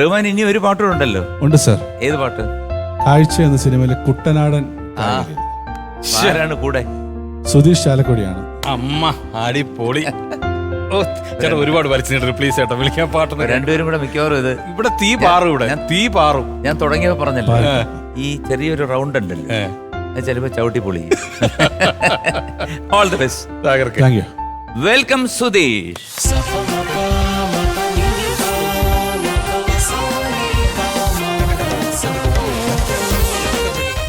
റഹ്മാൻ ഇനി ഒരു പാട്ടും ഉണ്ടല്ലോ. ഉണ്ട് സർ. ഏത് പാട്ട്? കാഴ്ച എന്ന സിനിമയിലെ കുട്ടനാടൻ ആ. കായലിൽ. ആരാണ് കൂടെ? സുധീഷ് ചാലക്കുടിയാണ്. അമ്മ അടിപൊളി. ഓ ചേട്ടാ ഒരുപാട് വലിച്ചിട്ട് പ്ലീസ് ചേട്ടാ വിളിക്കാൻ പാട്ടൊന്നും രണ്ടുപേരും കൂടെ മിക്കവാറും ഇത് ഇവിടെ തീ പാറും ഇവിടെ. ഞാൻ- തീ പാറും. ഞാൻ തുടങ്ങിയപ്പോ പറഞ്ഞല്ലോ. ഈ ചെറിയൊരു റൗണ്ട് ഉണ്ടല്ലോ. ഏ, അത് ചിലപ്പോ ചവിട്ടി പൊളി. ഓൾ ദി ബെസ്റ്റ് തകർക്കെ താങ്ക് യു വെൽക്കം സുധീഷ്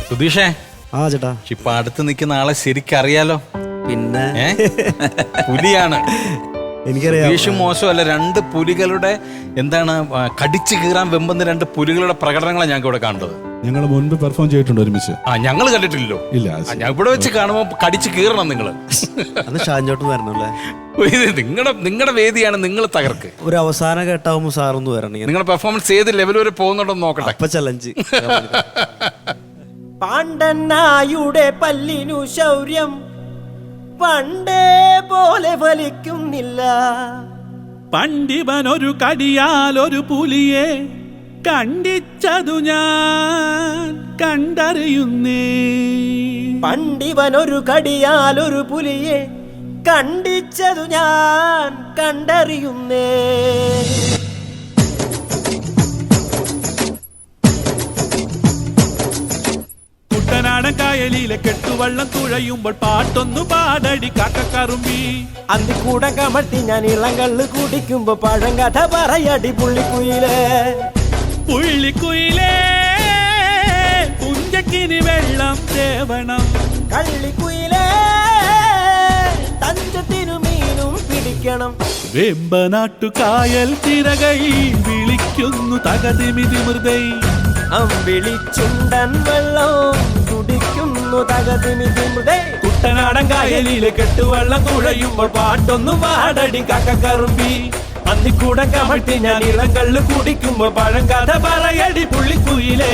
സുധീഷേ ആ ചേട്ടാ. ഇപ്പൊ അടുത്ത് നിൽക്കുന്ന ആളെ ശരിക്കറിയാലോ? പിന്നെ? പുലിയാണ്. എനിക്കറിയാം. സുധീഷ് മോശമല്ല രണ്ട് പുലികളുടെ എന്താണ് കടിച്ചു കീറാൻ വെമ്പുന്ന രണ്ട് പുലികളുടെ പ്രകടനങ്ങളാണ് ഞങ്ങൾക്ക് ഇവിടെ കണ്ടത് ഞങ്ങൾ മുൻപ് പെർഫോം ചെയ്തിട്ടുണ്ട് ഒരുമിച്ച്. ആ ഞങ്ങൾ കണ്ടിട്ടില്ലല്ലോ. ഇല്ല ഞാൻ ഇവിടെ വെച്ച് കാണുമ്പോൾ കടിച്ചു കീറണം നിങ്ങൾ നിങ്ങളുടെ നിങ്ങളുടെ വേദിയാണ് നിങ്ങൾ തകർക്ക്. ഒരു അവസാന ഘട്ടമാകുമ്പോൾ സാറൊന്ന് വരണം നിങ്ങളുടെ പെർഫോമൻസ് ഏത് ലെവൽ വരെ പോകുന്നുണ്ടോ നോക്കട്ടെ. ചലഞ്ച് പാണ്ഡനായുടെ പല്ലിനു ശൗര്യം പണ്ടേ പോലെ ഫലിക്കുന്നില്ല. പണ്ഡിവനൊരു കടിയാൽ ഒരു പുലിയെ കണ്ടിച്ചതു ഞാൻ കണ്ടറിയുന്നേ. പണ്ടിവനൊരു കടിയാൽ ഒരു പുലിയെ കണ്ടിച്ചതു ഞാൻ കണ്ടറിയുന്നേ. കായലിലെ കെട്ടുവള്ളം തുഴയുമ്പോൾ പാട്ടൊന്നു പാടടി കാക്കക്കറുമ്പി കൂട കമഴ്ത്തി ഞാൻ ഇളങ്കള്ള് കുടിക്കുമ്പോ പഴങ്കഥ പറയടി പുള്ളിക്കുയിലേ. പുള്ളിക്കുയിലേ പുഞ്ചക്കിനി വെള്ളം തേവണം. കള്ളിക്കുയിലേ തഞ്ചത്തിനു മീനും പിടിക്കണം. വെമ്പനാട്ടു കായൽ തിരകൈ വിളിക്കുന്നു തകതിമിതി മൃദൈ അമ്പിളിച്ചുണ്ടൻ വെള്ളം കുടിക്കുന്നു തകതിമിതി കുട്ടനാടം കുട്ടനാടൻ കായലിലെ കെട്ടുവെള്ളം കുഴയുമ്പോൾ പാട്ടൊന്നു പാടടി കാക്കക്കറുമ്പി അന്നിക്കൂടെ കമഴ്ത്തി ഞാൻ ഇളം കള്ളു കുടിക്കുമ്പോൾ പഴം കഥ പറയടി പുള്ളിക്കുയിലേ.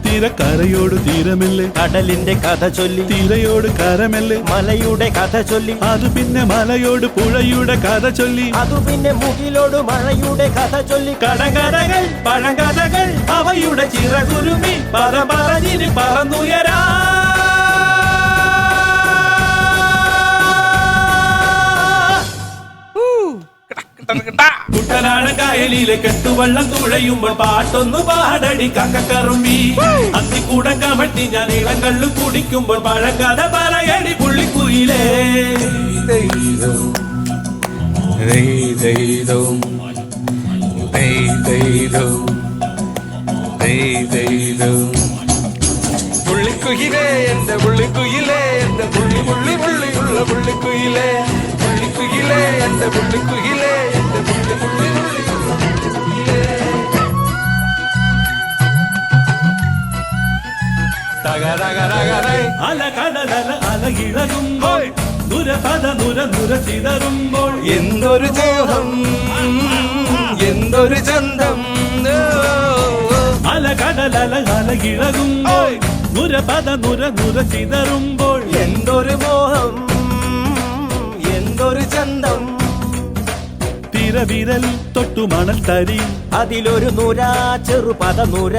തീര കരയോട് തീരമല്ലേ? കടലിന്റെ കഥ ചൊല്ലി. തീരയോട് കരമല്ലേ? മലയുടെ കഥ ചൊല്ലി. അത് പിന്നെ മലയോട് പുഴയുടെ കഥ ചൊല്ലി. അത് പിന്നെ മുകിലോട് മഴയുടെ കഥ ചൊല്ലി. കടകഥകൾ പഴങ്കഥകൾ അവയുടെ ചിറകുരുമി പറ പറഞ്ഞിന് പറന്നുയരാ. കുട്ടനാടൻ കായലിലെ കെട്ടുവള്ളം തുഴയുമ്പോൾ പാട്ടൊന്നു പാടടി കക്കക്കറുമ്പി. കൂട കമട്ടി ഞാൻ ഇളങ്കള്ളു കള്ളു കുടിക്കുമ്പോൾ പഴക്കഥ പറയടി പുള്ളിക്കുയിലേ. പുള്ളിക്കുയിലേ എന്റെ പുള്ളിക്കുയിലേ എന്റെ പുള്ളി പുള്ളി പുള്ളിയുള്ള പുള്ളിക്കുയിലേ. പുള്ളിക്കുയിലേ എന്റെ പുള്ളിക്കുയിലേ. ഇളകുമ്പോൾ നുരപദ നുര നുര ചിതറുമ്പോൾ എന്തൊരു മോഹം എന്തൊരു ചന്തം. അല കടലല കല ഇളകുമ്പോൾ നുരപദ നുര നുര ചിതറുമ്പോൾ എന്തൊരു മോഹം. തിരവിരൽ തൊട്ടു മണൽ തരി. അതിലൊരു നുര ചെറുപത നുര.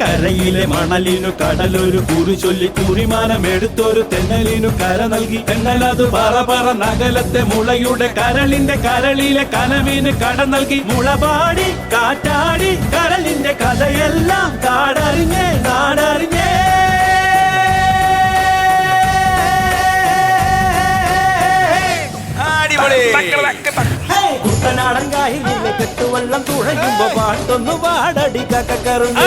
കരയിലെ മണലിനു കടലൊരു കുറി ചൊല്ലി കുറിമാനം എടുത്തൊരു തെന്നലിനു കര നൽകി. തെന്നലതു പറ പറ നഗലത്തെ മുളയുടെ കരളിന്റെ കരളിലെ കനവിന് കട നൽകി. മുളപാടി കാറ്റാടി കരളിന്റെ കഥയെല്ലാം കാടറിഞ്ഞേ നാടറിഞ്ഞേ. അടിപൊളി. കെട്ടുവള്ളം വെള്ളം തുഴയുമ്പോ പാട്ടൊന്നു പാടടി കക്കറുമ്പി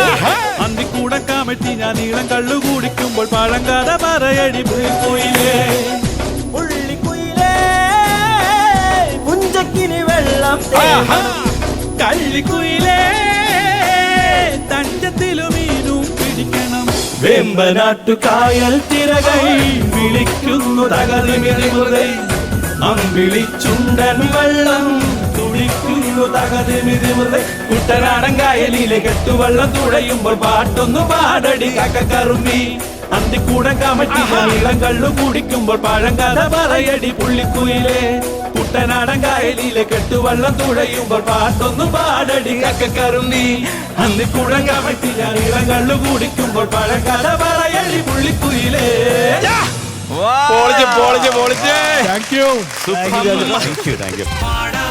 അന്തിക്കൂടെ കാമറ്റി ഞാൻ നീളം കള്ളു കുടിക്കുമ്പോൾ പഴങ്കാത പറയടി പുളിപ്പോയിലേ പുള്ളിക്കുയിലേ പുഞ്ചക്കിനി വെള്ളം. കള്ളിക്കുയിലേ തഞ്ചത്തിലും മീനും പിടിക്കണം. വേമ്പനാട്ടു കായൽ തിരകൈ വിളിക്കുന്നു തകതിമിതിമുതൈ അമ്പിളി അമ്പിളിച്ചുണ്ടൻ വെള്ളം തുടിക്കുന്നു തകതിമിതിമുതൈ കുട്ടനാടൻ കായലിലെ കെട്ടുവെള്ളം തുഴയുമ്പോൾ പാട്ടൊന്നു പാടടി കക്കറുമ്പി അന്തിക്കൂടം കമറ്റി ഇളം കള്ളു കുടിക്കുമ്പോൾ പഴങ്കഥ പറയടി പുള്ളിക്കുയിലെ. കുട്ടനാടൻ കായലിലെ കെട്ടുവെള്ളം തുഴയുമ്പോൾ പാട്ടൊന്നു പാടടി കക്കറുമ്പി അന്തിക്കൂടം കമറ്റി ഇളം കള്ളു കുടിക്കുമ്പോൾ പഴങ്കഥ പറയടി പുള്ളിക്കുയിലേ. പോളിച്ച് പോളിച്ച് പോളിച്ച്. Thank you thank you thank you പാടാ.